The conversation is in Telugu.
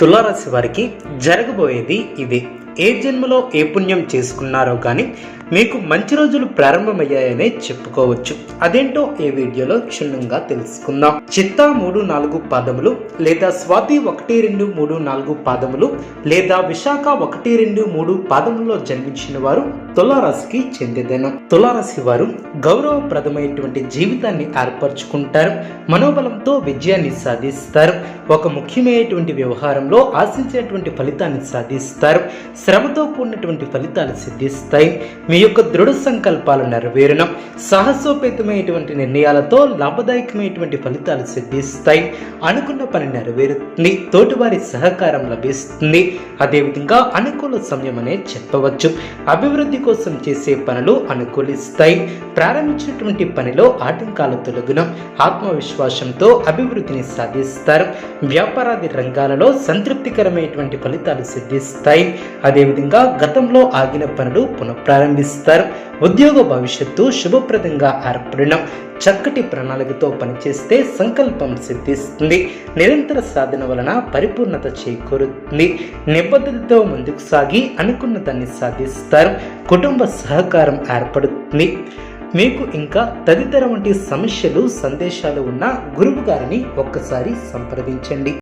తులారాశి వారికి జరగబోయేది ఇది. ఏ జన్మలో ఏ పుణ్యం చేసుకున్నారో కానీ మీకు మంచి రోజులు ప్రారంభమయ్యాయనే చెప్పుకోవచ్చు. అదేంటో ఈ వీడియోలో క్షుణ్ణంగా తెలుసుకుందాం. చిత్తా మూడు నాలుగు పాదములు లేదా స్వాతి ఒకటి రెండు మూడు నాలుగు పాదములు లేదా విశాఖ ఒకటి రెండు మూడు పాదములలో జన్మించిన వారు తులారాశికి చెందిదను. తులారాశి వారు గౌరవప్రదమైనటువంటి జీవితాన్ని ఏర్పరచుకుంటారు. మనోబలంతో విజయాన్ని సాధిస్తారు. ఒక ముఖ్యమైనటువంటి వ్యవహారంలో ఆశించేటువంటి ఫలితాన్ని సాధిస్తారు. శ్రమతో కూడినటువంటి ఫలితాలు సిద్ధిస్తాయి. మీ యొక్క దృఢ సంకల్పాలు నెరవేరడం సాహసోపేతమైనటువంటి నిర్ణయాలతో లాభదాయకమైనటువంటి ఫలితాలు సిద్ధిస్తాయి. అనుకున్న పని నెరవేరుతుంది. తోటివారి సహకారం లభిస్తుంది. అదేవిధంగా అనుకూల సమయం అనే చెప్పవచ్చు. అభివృద్ధి కోసం చేసే పనులు అనుకూలిస్తాయి. ప్రారంభించినటువంటి పనిలో ఆటంకాలు తొలగునం. ఆత్మవిశ్వాసంతో అభివృద్ధిని సాధిస్తారు. వ్యాపారాది రంగాలలో సంతృప్తికరమైనటువంటి ఫలితాలు సిద్ధిస్తాయి. అదేవిధంగా గతంలో ఆగిన పనులు పునఃప్రారంభిస్తారు. ఉద్యోగ భవిష్యత్తు శుభప్రదంగా ఏర్పడడం చక్కటి ప్రణాళికతో పనిచేస్తే సంకల్పం సిద్ధిస్తుంది. నిరంతర సాధన వలన పరిపూర్ణత చేకూరుతుంది. నిబద్ధతతో ముందుకు సాగి అనుకున్న దాన్ని సాధిస్తారు. కుటుంబ సహకారం ఏర్పడుతుంది. మీకు ఇంకా తదితర వంటి సమస్యలు సందేశాలు ఉన్న గురువు గారిని ఒక్కసారి సంప్రదించండి.